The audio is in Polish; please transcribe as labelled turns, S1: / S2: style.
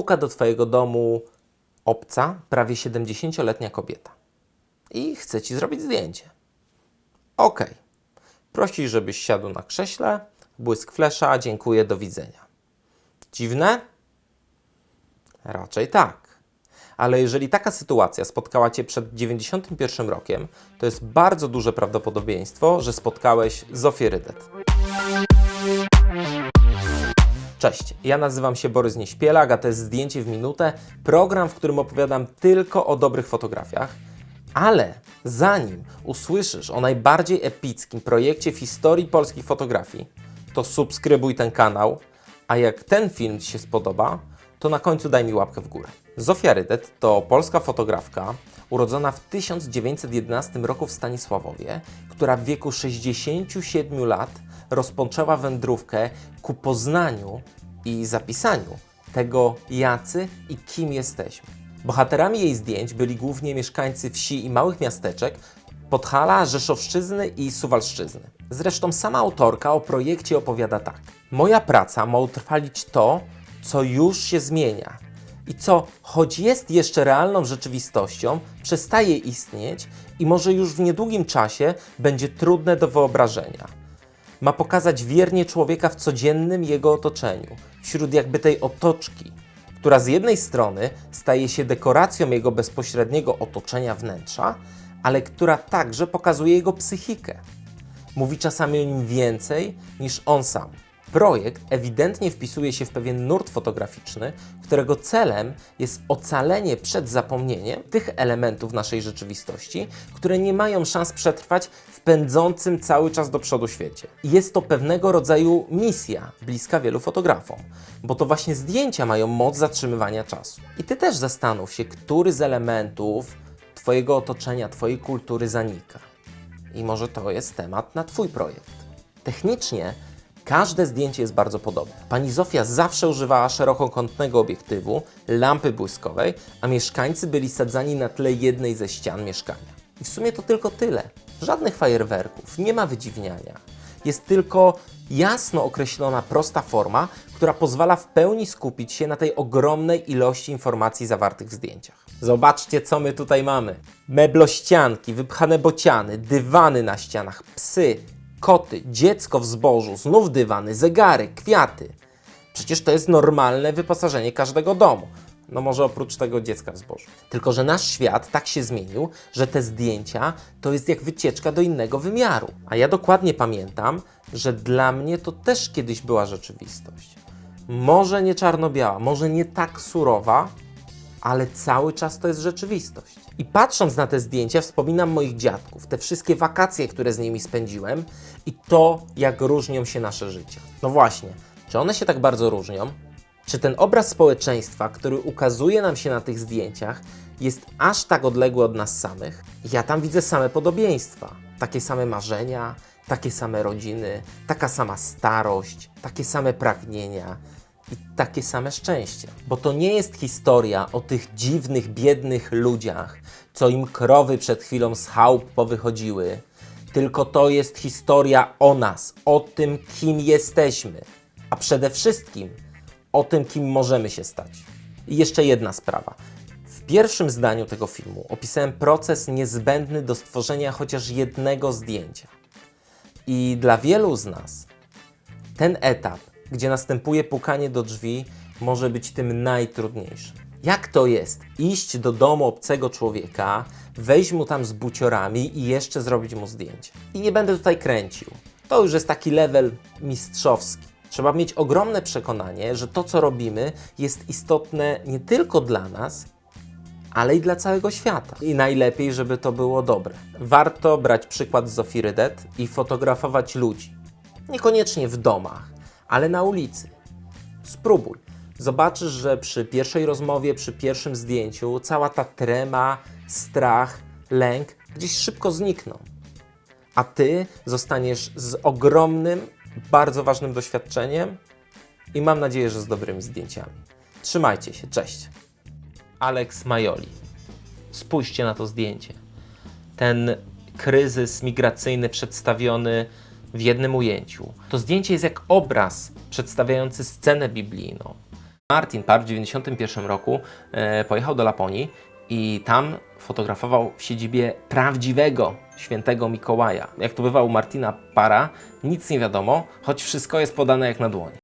S1: puka do Twojego domu obca, prawie 70-letnia kobieta i chce Ci zrobić zdjęcie. Okej. Prosi, żebyś siadł na krześle, błysk flesza, dziękuję, do widzenia. Dziwne? Raczej tak. Ale jeżeli taka sytuacja spotkała Cię przed 91 rokiem, to jest bardzo duże prawdopodobieństwo, że spotkałeś Zofię Rydet. Cześć, ja nazywam się Borys Nieśpielak, a to jest Zdjęcie w Minutę, program, w którym opowiadam tylko o dobrych fotografiach. Ale zanim usłyszysz o najbardziej epickim projekcie w historii polskiej fotografii, to subskrybuj ten kanał, a jak ten film Ci się spodoba, to na końcu daj mi łapkę w górę. Zofia Rydet to polska fotografka urodzona w 1911 roku w Stanisławowie, która w wieku 67 lat rozpoczęła wędrówkę ku poznaniu i zapisaniu tego, jacy i kim jesteśmy. Bohaterami jej zdjęć byli głównie mieszkańcy wsi i małych miasteczek Podhala, Rzeszowszczyzny i Suwalszczyzny. Zresztą sama autorka o projekcie opowiada tak. Moja praca ma utrwalić to, co już się zmienia i co, choć jest jeszcze realną rzeczywistością, przestaje istnieć i może już w niedługim czasie będzie trudne do wyobrażenia. Ma pokazać wiernie człowieka w codziennym jego otoczeniu, wśród jakby tej otoczki, która z jednej strony staje się dekoracją jego bezpośredniego otoczenia wnętrza, ale która także pokazuje jego psychikę. Mówi czasami o nim więcej niż on sam. Projekt ewidentnie wpisuje się w pewien nurt fotograficzny, którego celem jest ocalenie przed zapomnieniem tych elementów naszej rzeczywistości, które nie mają szans przetrwać w pędzącym cały czas do przodu świecie. Jest to pewnego rodzaju misja, bliska wielu fotografom, bo to właśnie zdjęcia mają moc zatrzymywania czasu. I ty też zastanów się, który z elementów Twojego otoczenia, Twojej kultury zanika. I może to jest temat na Twój projekt. Technicznie każde zdjęcie jest bardzo podobne. Pani Zofia zawsze używała szerokokątnego obiektywu, lampy błyskowej, a mieszkańcy byli sadzani na tle jednej ze ścian mieszkania. I w sumie to tylko tyle. Żadnych fajerwerków, nie ma wydziwniania. Jest tylko jasno określona, prosta forma, która pozwala w pełni skupić się na tej ogromnej ilości informacji zawartych w zdjęciach. Zobaczcie, co my tutaj mamy. Meblościanki, wypchane bociany, dywany na ścianach, psy, koty, dziecko w zbożu, znów dywany, zegary, kwiaty. Przecież to jest normalne wyposażenie każdego domu. No może oprócz tego dziecka w zbożu. Tylko, że nasz świat tak się zmienił, że te zdjęcia to jest jak wycieczka do innego wymiaru. A ja dokładnie pamiętam, że dla mnie to też kiedyś była rzeczywistość. Może nie czarno-biała, może nie tak surowa, ale cały czas to jest rzeczywistość. I patrząc na te zdjęcia, wspominam moich dziadków, te wszystkie wakacje, które z nimi spędziłem i to, jak różnią się nasze życia. No właśnie, czy one się tak bardzo różnią? Czy ten obraz społeczeństwa, który ukazuje nam się na tych zdjęciach, jest aż tak odległy od nas samych? Ja tam widzę same podobieństwa. Takie same marzenia, takie same rodziny, taka sama starość, takie same pragnienia i takie same szczęście. Bo to nie jest historia o tych dziwnych, biednych ludziach, co im krowy przed chwilą z chałup powychodziły, tylko to jest historia o nas, o tym, kim jesteśmy, a przede wszystkim o tym, kim możemy się stać. I jeszcze jedna sprawa. W pierwszym zdaniu tego filmu opisałem proces niezbędny do stworzenia chociaż jednego zdjęcia. I dla wielu z nas ten etap, gdzie następuje pukanie do drzwi, może być tym najtrudniejszym. Jak to jest iść do domu obcego człowieka, wejść mu tam z buciorami i jeszcze zrobić mu zdjęcie? I nie będę tutaj kręcił. To już jest taki level mistrzowski. Trzeba mieć ogromne przekonanie, że to, co robimy, jest istotne nie tylko dla nas, ale i dla całego świata. I najlepiej, żeby to było dobre. Warto brać przykład z Zofii Rydet i fotografować ludzi. Niekoniecznie w domach, ale na ulicy. Spróbuj. Zobaczysz, że przy pierwszej rozmowie, przy pierwszym zdjęciu, cała ta trema, strach, lęk gdzieś szybko znikną. A ty zostaniesz z ogromnym, bardzo ważnym doświadczeniem i mam nadzieję, że z dobrymi zdjęciami. Trzymajcie się, cześć. Alex Majoli. Spójrzcie na to zdjęcie. Ten kryzys migracyjny przedstawiony w jednym ujęciu. To zdjęcie jest jak obraz przedstawiający scenę biblijną. Martin Parr w 1991 roku e, pojechał do Laponii i tam fotografował w siedzibie prawdziwego świętego Mikołaja. Jak to bywa u Martina Para, nic nie wiadomo, choć wszystko jest podane jak na dłoni.